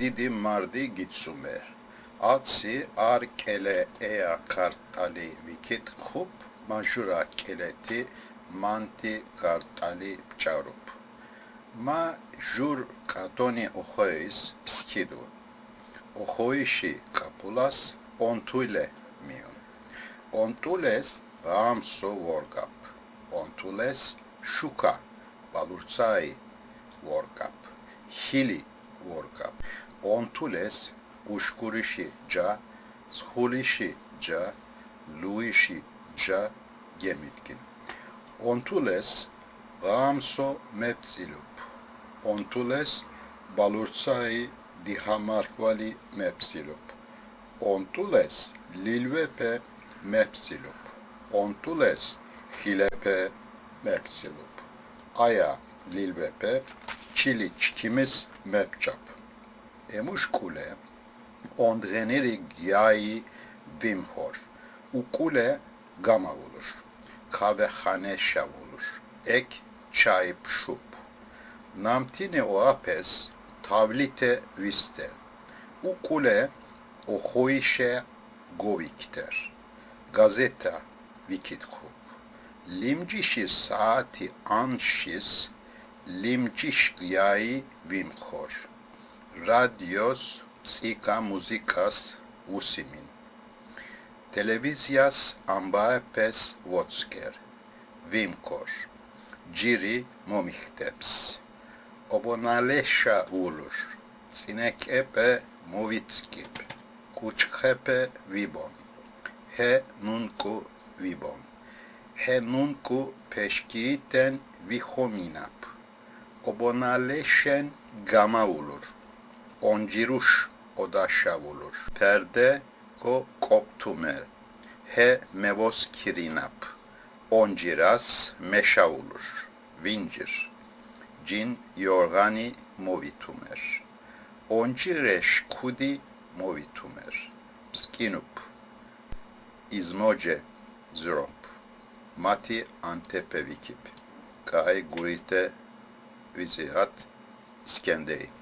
დიდი მარდი გიცუმერ. აცი არ კელე ეა ქარტალი ვიკით ხუპ, მაჟურა კელეთი მანტი ქარტალი ბჭარუპ. მა ჟურ კატონი ოხოის ფსკიდუ. ოხოიში კაპულას ონთულე მიონ. ონთულეს ამსო ვორგაპ. ონთულეს შუკა ბალურცაი ვორგაპ. ჰილი ვორგაპ. Ontules uşkurişi ca, shulişi ca, luişi ca gemitkin. Ontules ramso mepsilup. Ontules balurtsai dihamarvali mepsilup. Ontules lilvepe mepsilup. Ontules hilepe mepsilup. Aya lilvepe çiliç kimiz mepçap. Emușcule, ondreneri yai vimhor. Ukule gama olur. Kahvehane şav olur. Ek çay şup. Namtine o apes tavlite viste. Ukule o hoişe govikter. Gazeta vikit kup. Limcişi saati anşis limciş yai vimhor. Radios psika muzikas usimin. Televizyas ambaepes votsker. Vimkor. Ciri momihteps. Obonalesha ulur. Sinekepe movitskip. Kuçhepe vibon. He nunku vibon. He nunku peşkiiten vihominap. Obonaleşen gama olur. Onciruş odaşa olur. Perde ko koptumer. He mevos kirinap. Onciras meşa olur. Vincir. Cin yorgani movitumer. Oncireş kudi movitumer. Skinup. İzmoce zrop. Mati antepe vikip. Kai gurite vizihat İskenderi.